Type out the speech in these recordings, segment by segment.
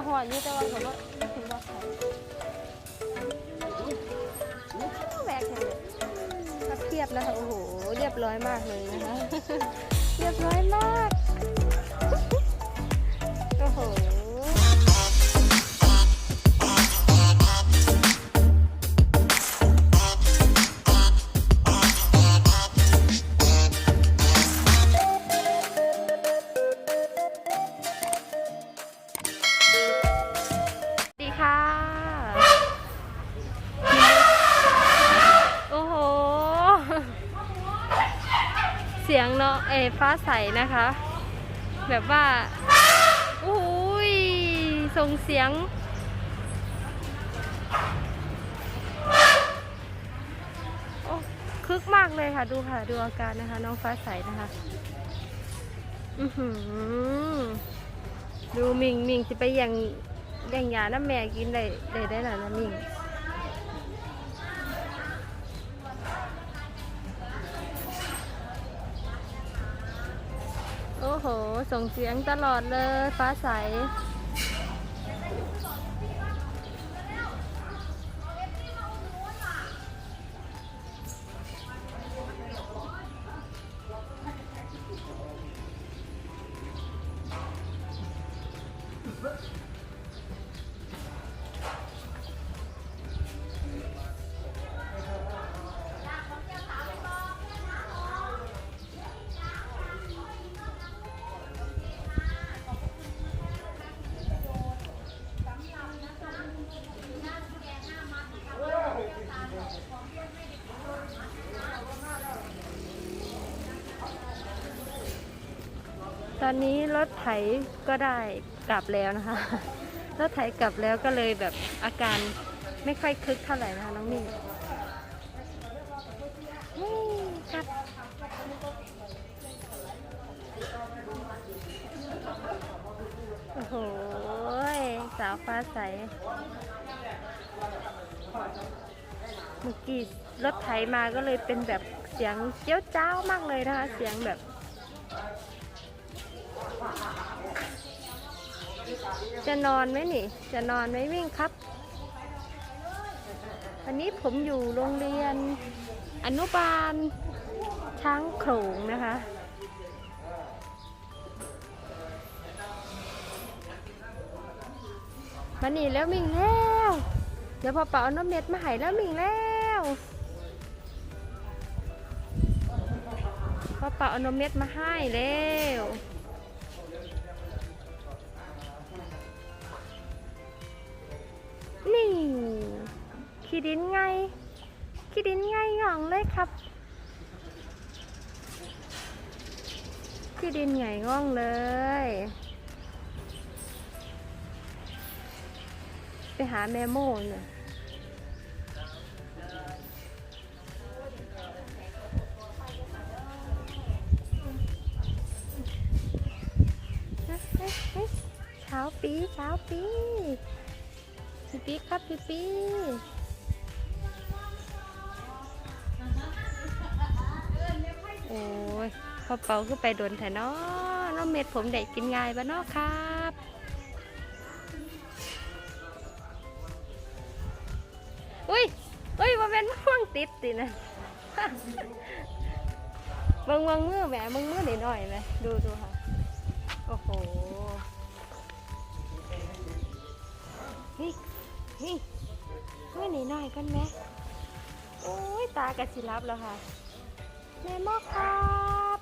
เอาหัวยืดแต่ว่าเขาบอกถึงว่าเขาแบกเห็นเลยถ้าเทียบนะคะโอ้โห เรียบร้อยมากเลยนะคะ เรียบร้อยมาก สียงเนาะเอฟ้าใสนะคะ แบบว่าอุ้ยส่งเสียง โอ้คึกมากเลยค่ะดูค่ะดูอาการนะคะ น้องฟ้าใสนะคะ อือหือดูมิงมิงจะไปยังยังยาน้ำแม่กินได้ได้ได้หรอนะมิงโอ้โห ส่งเสียงตลอดเลยฟ้าใส ตอนนี้รถไถก็ได้กลับแล้วนะคะ รถไถกลับแล้วก็เลยแบบอาการไม่ค่อยคึกเท่าไหร่นะคะน้องมี่ครับโอ้โหสาวฟ้าใสเมื่อกี้รถไถมาก็เลยเป็นแบบเสียงเจี้ยวจ้าวมากเลยนะคะ เสียงแบบ จะนอนไหมนี่ จะนอนไหมวิ่งครับวันนี้ผมอยู่โรงเรียนอนุบาลช้างโขลงนะคะ มานี่แล้วมิงแล้ว เดี๋ยวพอเป่าเอน้ำเม็ดมาให้แล้วมิงแล้วพอเป่าเอาน้ำเม็ดมาให้แล้ว นี่ ขี้ดินไง ขี้ดินไงหยองเลยครับ ขี้ดินไงง่องเลย ไปหาแมโม่เนี่ยเฮ้ยเฮ้ยเฮ้ยเช้าปีเช้าปี พี่ปี๊ครับพี่ปี๊โอ้ยพ่อเปาคือไปโดนแถนอน้องเม็ดผมได้กินง่ายบ้านอครับอุ้ยอุ้ยมาเป็นม่วงติดสินะบังบังมือแหมบังมือหน่อยหน่อยไหมดูดูค่ะ นี้หน่อยกันไหมโอ้ยตากระสิรับแล้วค่ะแม่มอกครับ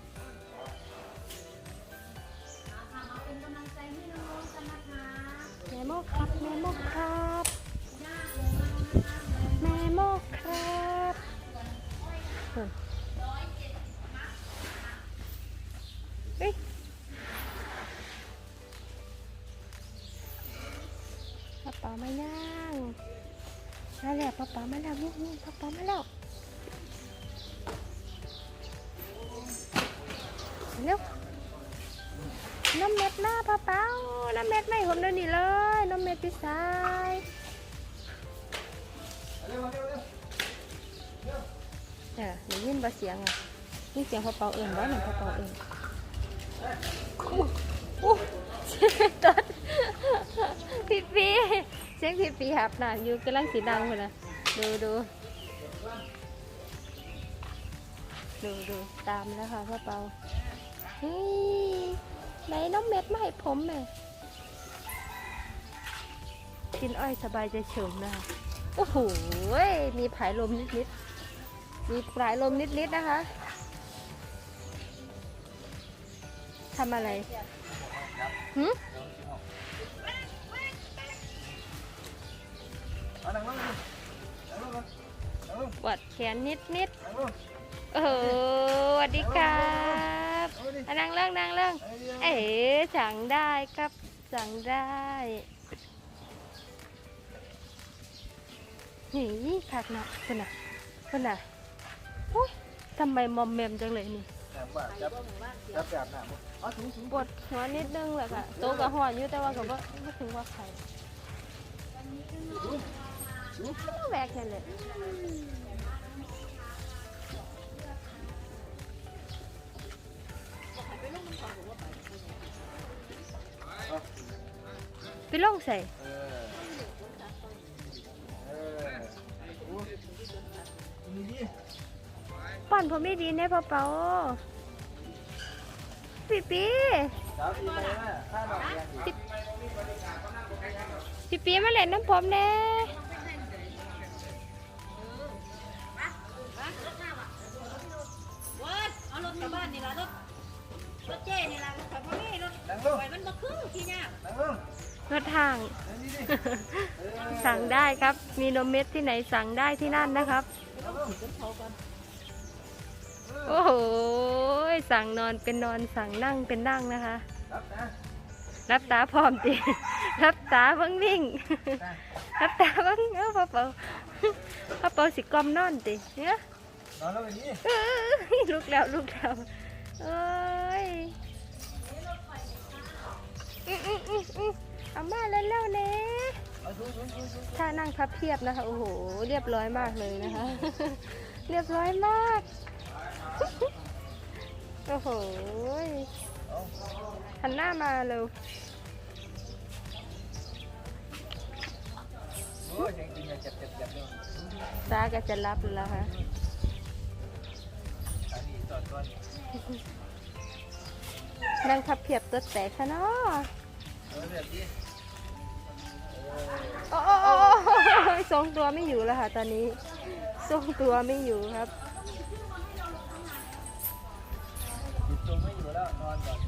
แม่มอกครับแม่มอกครับแม่มอกครับเฮ้ยเฮ้ยป้าป๋ามาย่าง มาแล้วป้าป๋ามาแล้วนี่นี่ป้าป๋ามาแล้วเร็วน้ำเม็ดมาป้าป๋าน้ำเม็ดไม่ผมเดี๋ยวนี้เลยน้ำเม็ดพี่สายเออหนูยินบาเสียงอะนี่เสียงป้าเปาเอิญบ้านหนึ่งป้าเปาเอิญอู้อู้เสียงตัด เสียงพี่ปีหับหนาอยู่กำลังสีดังเลยนะดูดูดูดูตามแล้วค่ะพ่อเปาเฮ้ยไหนน้องเม็ดมาให้ผมแม่กินอ้อยสบายใจเฉิมนะคะโอ้โหมีผายลมนิดๆมีผายลมนิดๆนะคะทำอะไรหืม ปวดแขนนิดนิดนั่งลงๆโอ้โหสวัสดีครับเอาดิอะนั่งเรื่องนั่งเรื่องเอาดิเอ๋สั่งได้ครับสั่งได้นี่ผักนะคุณน่ะคุณน่ะอุ้ยทำไมมอมแมมจังเลยนี่น้ำว่าจับจับจับน้ำบ่เอาถุงถุงปวดหัวนิดนึงแหละค่ะโตกับหัวอยู่แต่ว่าก็บ่ไม่ถึงว่าใคร ก็แหวกแค่เลยไปลงใส่เออเออโอ้นี่ป้อนผมไม่ดีแน่พ่อเปาปีปีสาวปีใหม่มาข้าหน่อยยังอยู่ปีปีมาเล่นน้ำผมแน่ รถทางนั่งนี่ดิเออสั่งได้ครับ มีนมเม็ดที่ไหนสั่งได้ที่นั่นนะครับนั่งลงโอ้โห สั่งนอนเป็นนอนสั่งนั่งเป็นนั่งนะคะ รับนะรับตาพร้อมติรับตาเบังวิ่ง รับตาเบังเอ้าพ่อเปาพ่อเปาสิกลอมนอนติเนี่ยนอนลงอย่างนี้เอ้ยลุกแล้วลุกแล้วเอ้ยอื้ ถ้านั่งพับเพียบนะคะ โอ้โห เรียบร้อยมากเลยนะคะ เรียบร้อยมาก โอ้โหหันหน้ามาเร็วตาก็จะรับแล้วค่ะนั่งพับเพียบตัวแตกซะเนาะ โอ้ยทรงตัวไม่อยู่แล้วค่ะ ตอนนี้ทรงตัวไม่อยู่ครับหยุดตรงไม่อยู่แล้วนอนก่อน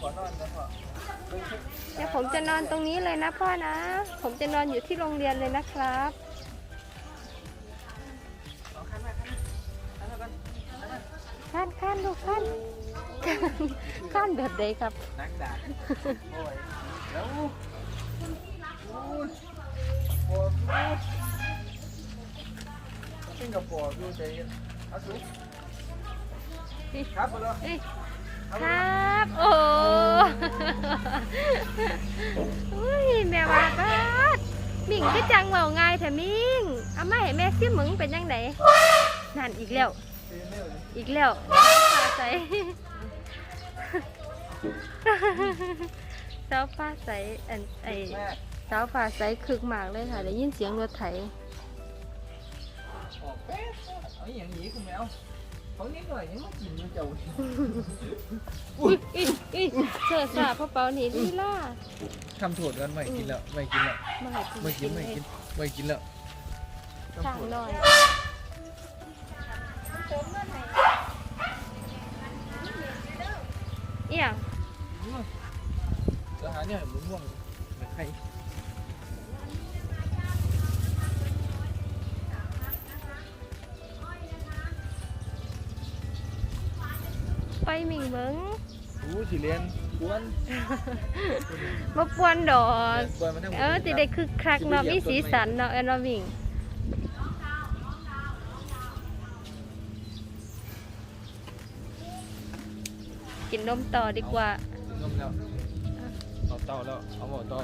ขอนอนแล้วพ่อเบิ่งสิเดี๋ยวผมจะนอนตรงนี้เลยนะพ่อนะ ผมจะนอนอยู่ที่โรงเรียนเลยนะครับขั้นขั้นมาขั้นมากันขั้นข้านข้นแบบใดครับนักดาโแล้วโอ้ยปวดกินกับปวดดูใจเย็นอาสูงครับไปเลย ครับ โอ้อุ้ยแม่ว่าบ้าดมิ่งก็จังเว่าง่ายแท้มิ่งเอามาให้แม่ซิมึงเป็นยังไงนั่นอีกแล้ว อีกแล้วฟ้าใส เสาฟ้าใสอันไอแม่เสาฟ้าใสคึกมากเลยค่ะได้ยินเสียงรถไถออกแป๊บเอาอย่างนี้คุณแมวเขานิดหน่อยยังไม่กินมันจะอุ้ยอุ้ยอุ้ยเสื้อสาพ่อเปาหนีลีล่าทำโทษกันไม่กินแล้วไม่กินแล้วมาให้ไม่กินไม่กินไม่กินแล้วช่างหน่อยเอี่ยงจะ หาเนี่ยมึงม่วงไม่ใครไปหมิงเบิงอู้สิเรียนกวนมาปวนดอกกวนมันทั้งหมดเออติได้คึกคักเนาะมีสีสันเนาะเอ็นว่าวิ่งกินนมต่อดีกว่างมแล้ว เอาเต้าแล้ว เอาหมดเต้า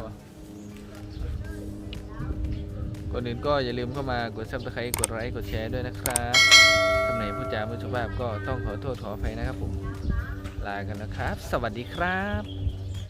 ก่อนอื่นก็อย่าลืมเข้ามากดซับสไครต์กดไลค์กดแชร์ด้วยนะครับคำไหนพูดจาไม่สุภาพก็ต้องขอโทษขออภัยนะครับผม ลากันนะครับ สวัสดีครับ